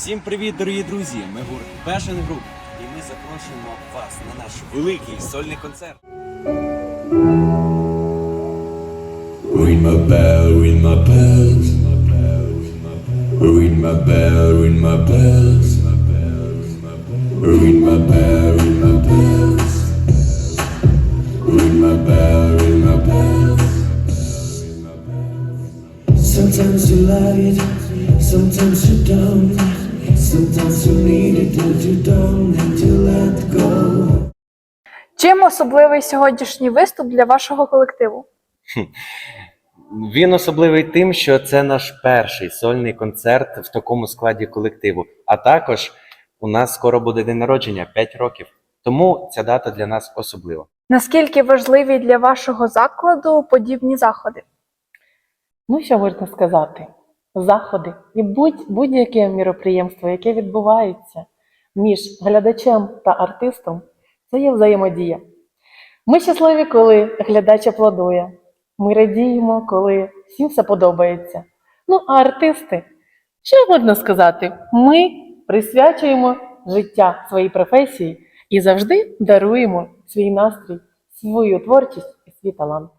Всім привіт, дорогі друзі! Ми гурт Passion Group і ми запрошуємо вас на наш великий сольний концерт. Ring my bell, ring my bells. Ring my bell, ring my bells. Ring my bell, ring my bells. Ring my bell, ring my bells. Sometimes you love it, sometimes you don't. Sometimes you need it, and you don't need to let go. Чим особливий сьогоднішній виступ для вашого колективу? Він особливий тим, що це наш перший сольний концерт в такому складі колективу. А також у нас скоро буде день народження 5 років. Тому ця дата для нас особлива. Наскільки важливі для вашого закладу подібні заходи? Ну, що можна сказати? Заходи і будь, будь-яке міроприємство, яке відбувається між глядачем та артистом, це є взаємодія. Ми щасливі, коли глядач аплодує. Ми радіємо, коли всім все подобається. Ну, а артисти, що можна сказати? Ми присвячуємо життя своїй професії і завжди даруємо свій настрій, свою творчість і свій талант.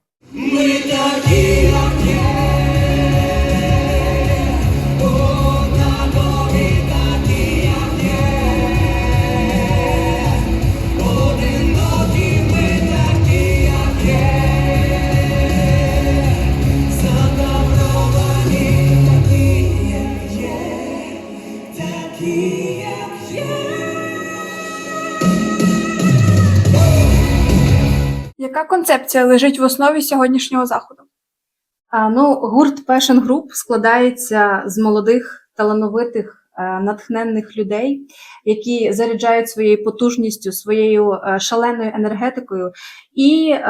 Яка концепція лежить в основі сьогоднішнього заходу? А, Ну, гурт Passion Group складається з молодих, талановитих, натхненних людей, які заряджають своєю потужністю, своєю е, шаленою енергетикою. І е,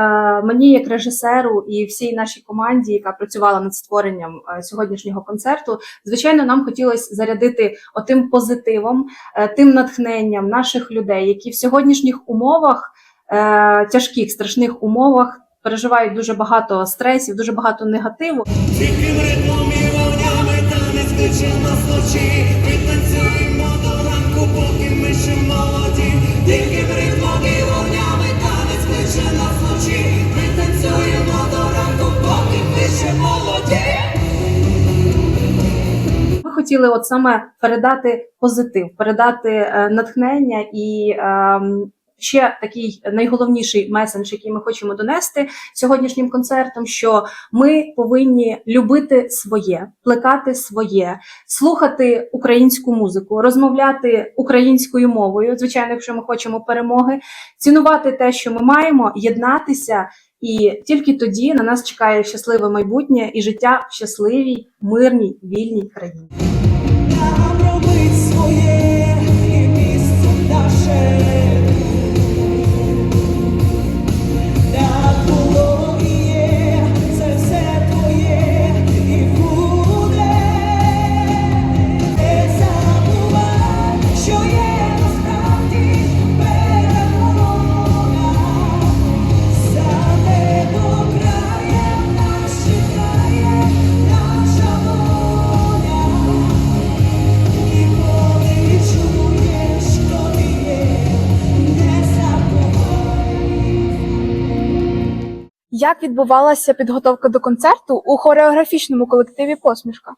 мені, як режисеру, і всій нашій команді, яка працювала над створенням е, сьогоднішнього концерту, звичайно, нам хотілося зарядити отим позитивом, е, тим натхненням наших людей, які в сьогоднішніх умовах, е, тяжких, страшних умовах. Переживають дуже багато стресів, дуже багато негативу. Тихим ритмом і вогнями танець кличе нас вночі молоді Тихим ритмом і вогнями танець кличе нас вночі Витанцюємо до ранку, поки ми молоді. Ми хотіли от саме передати позитив, передати е, натхнення і ем, ще такий найголовніший месендж, який ми хочемо донести сьогоднішнім концертом, що ми повинні любити своє, плекати своє, слухати українську музику, розмовляти українською мовою. Звичайно, якщо ми хочемо перемоги, цінувати те, що ми маємо, єднатися. І тільки тоді на нас чекає щасливе майбутнє і життя в щасливій, мирній, вільній країні. Як відбувалася підготовка до концерту у хореографічному колективі Посмішка?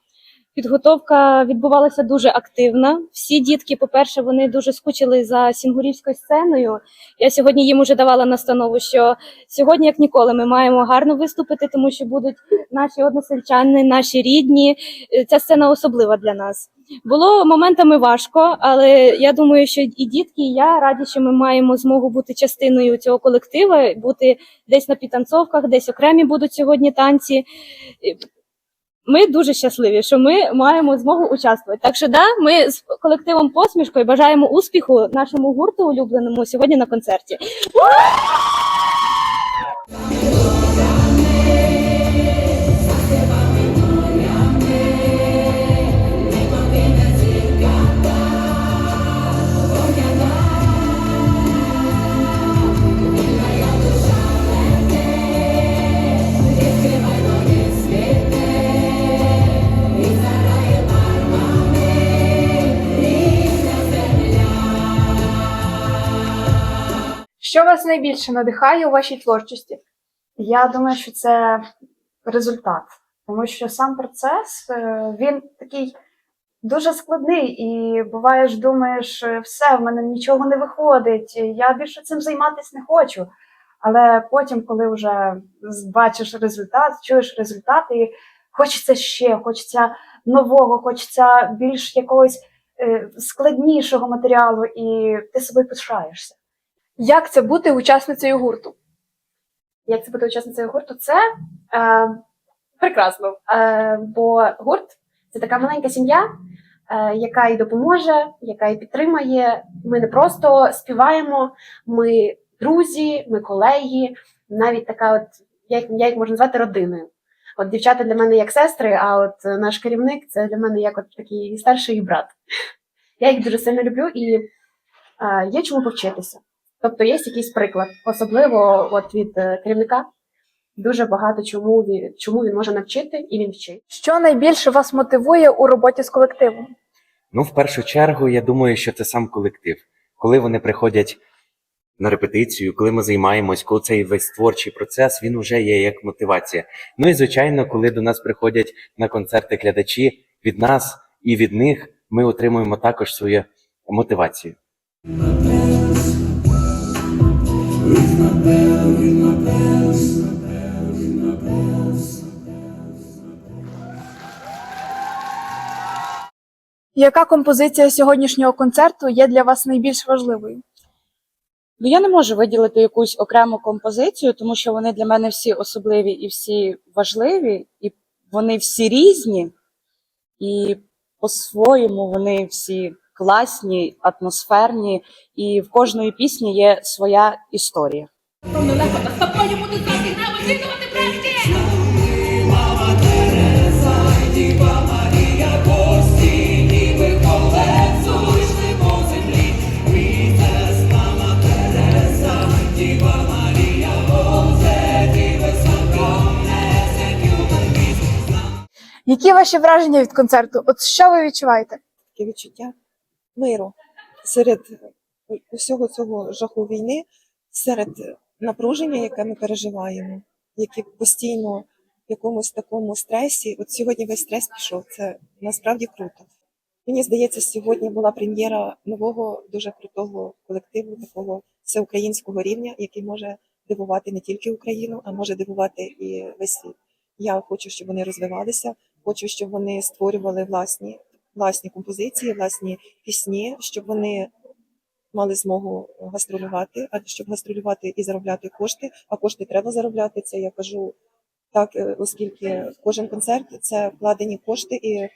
Підготовка відбувалася дуже активна. Всі дітки, по-перше, вони дуже скучили за сінгурівською сценою. Я сьогодні їм уже давала настанову, що сьогодні, як ніколи, ми маємо гарно виступити, тому що будуть наші односельчани, наші рідні. Е, Ця сцена особлива для нас. Було моментами важко, але я думаю, що і дітки, і я раді, що ми маємо змогу бути частиною цього колектива, бути десь на підтанцовках, десь окремі будуть сьогодні танці. Ми дуже щасливі, що ми маємо змогу участвувати. Так що, да, ми з колективом посмішкою бажаємо успіху нашому гурту улюбленому сьогодні на концерті. Вас найбільше надихає у вашій творчості? Я думаю, що це результат, тому що сам процес е, він такий дуже складний, і буваєш, думаєш, е, все, в мене нічого не виходить, я більше цим займатися не хочу. Але потім, коли вже бачиш результат, чуєш результат, і хочеться ще, хочеться нового, хочеться більш якогось е, складнішого матеріалу, і ти собою пишаєшся. Як це бути учасницею гурту? як це бути учасницею гурту, це е, прекрасно. Е, бо гурт це така маленька сім'я, е, яка і допоможе, яка і підтримає. Ми не просто співаємо, ми друзі, ми колеги, навіть така, от як я їх можу назвати родиною. От дівчата для мене як сестри, а от наш керівник це для мене як от такий старший брат. Я їх дуже сильно люблю і е, є чому повчитися. Тобто є якийсь приклад, особливо от від е, керівника. Дуже багато чому він, чому він може навчити, і він вчить. Що найбільше вас мотивує у роботі з колективом? Ну, в першу чергу, я думаю, що це сам колектив. Коли вони приходять на репетицію, коли ми займаємось, коли цей весь творчий процес, він вже є як мотивація. Ну і звичайно, коли до нас приходять на концерти глядачі від нас і від них, ми отримуємо також свою мотивацію. Яка композиція сьогоднішнього концерту є для вас найбільш важливою? Ну, я не можу виділити якусь окрему композицію, тому що вони для мене всі особливі і всі важливі, і вони всі різні, і по-своєму вони всі класні, атмосферні, і в кожної пісні є своя історія. Які ваші враження від концерту? От що ви відчуваєте? таке відчуття миру серед усього цього жаху війни, серед напруження, яке ми переживаємо, які постійно в якомусь такому стресі. От сьогодні весь стрес пішов. Це насправді круто. Мені здається, сьогодні була прем'єра нового дуже крутого колективу, такого всеукраїнського рівня, який може дивувати не тільки Україну, а може дивувати і весь світ. Я хочу, щоб вони розвивалися, хочу, щоб вони створювали власні власні композиції, власні пісні, щоб вони мали змогу гастролювати, а щоб гастролювати і заробляти кошти, а кошти треба заробляти. Це я кажу так, е, оскільки кожен концерт це вкладені кошти, і е,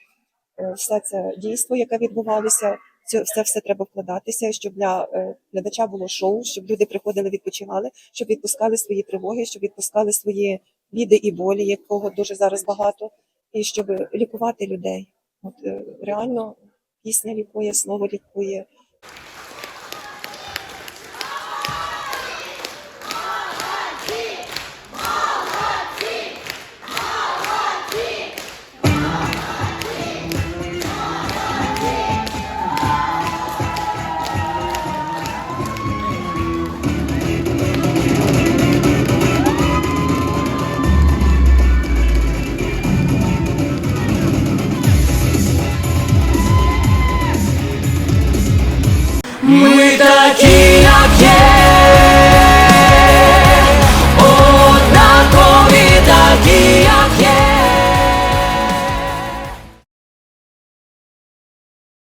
все це дійство, яке відбувалося, це все, все треба вкладатися, щоб для е, глядача було шоу, щоб люди приходили, відпочивали, щоб відпускали свої тривоги, щоб відпускали свої біди і болі, якого дуже зараз багато, і щоб лікувати людей. От реально пісня лікує, слово лікує. Ми такі